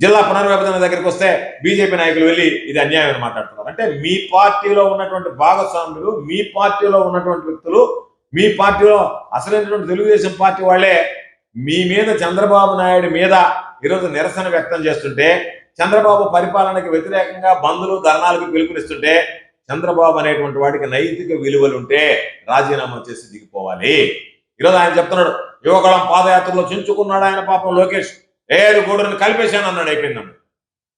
జిల్లా పునర్విభజన దగ్గరికి వస్తే బీజేపీ నాయకులు వెళ్ళి ఇది అన్యాయం అని మాట్లాడుతున్నారు. అంటే మీ పార్టీలో ఉన్నటువంటి భాగస్వాములు మీ పార్టీలో ఉన్నటువంటి వ్యక్తులు మీ పార్టీలో అసలైనటువంటి తెలుగుదేశం పార్టీ వాళ్ళే మీ మీద చంద్రబాబు నాయుడు మీద ఈరోజు నిరసన వ్యక్తం చేస్తుంటే చంద్రబాబు పరిపాలనకి వ్యతిరేకంగా బంధులు ధర్నాలకు పిలుపునిస్తుంటే చంద్రబాబు అనేటువంటి వాడికి నైతిక విలువలు ఉంటే రాజీనామా చేసి దిగిపోవాలి. ఈరోజు ఆయన చెప్తున్నాడు యువకుళం పాదయాత్రలో చుంచుకున్నాడు ఆయన పాపం లోకేష్. ఏడు గూడుని కలిపేశాను అన్నాడు అయిపోయిందన్నాడు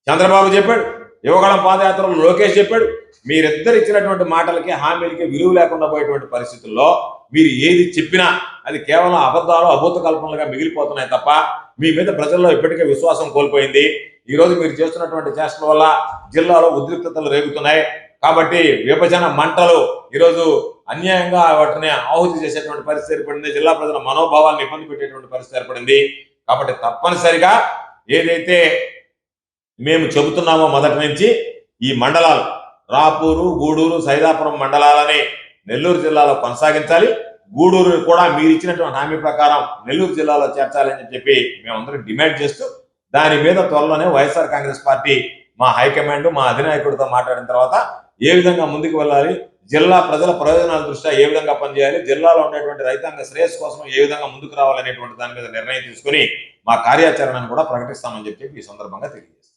చంద్రబాబు చెప్పాడు యువకులం పాదయాత్రలో లోకేష్ చెప్పాడు మీరిద్దరు ఇచ్చినటువంటి మాటలకి హామీలకి విలువ లేకుండా పోయేటువంటి పరిస్థితుల్లో మీరు ఏది చెప్పినా అది కేవలం అబద్ధాలు అభూత కల్పనలుగా మిగిలిపోతున్నాయి తప్ప మీ మీద ప్రజల్లో ఇప్పటికే విశ్వాసం కోల్పోయింది. ఈరోజు మీరు చేస్తున్నటువంటి చేష్టల వల్ల జిల్లాలో ఉద్రిక్తతలు రేగుతున్నాయి. కాబట్టి విభజన మంటలు ఈరోజు అన్యాయంగా వాటిని ఆహుతి చేసేటువంటి పరిస్థితి ఏర్పడింది. జిల్లా ప్రజల మనోభావాలను ఇబ్బంది పెట్టేటువంటి పరిస్థితి ఏర్పడింది. కాబట్టి తప్పనిసరిగా ఏదైతే మేము చెబుతున్నామో మొదటి నుంచి ఈ మండలాలు రాపూరు గూడూరు సైదాపురం మండలాలని నెల్లూరు జిల్లాలో కొనసాగించాలి. గూడూరు కూడా మీరు ఇచ్చినటువంటి హామీ ప్రకారం నెల్లూరు జిల్లాలో చేర్చాలని చెప్పి మేమందరం డిమాండ్ చేస్తూ దాని మీద త్వరలోనే వైఎస్ఆర్ కాంగ్రెస్ పార్టీ మా హైకమాండ్ మా అధినాయకుడితో మాట్లాడిన తర్వాత ఏ విధంగా ముందుకు వెళ్ళాలి జిల్లా ప్రజల ప్రయోజనాల దృష్ట్యా ఏ విధంగా పనిచేయాలి జిల్లాలో ఉండేటువంటి రైతాంగ శ్రేయస్సు కోసం ఏ విధంగా ముందుకు రావాలనేటువంటి దాని మీద నిర్ణయం తీసుకుని మా కార్యాచరణను కూడా ప్రకటిస్తామని చెప్పి ఈ సందర్భంగా తెలియదు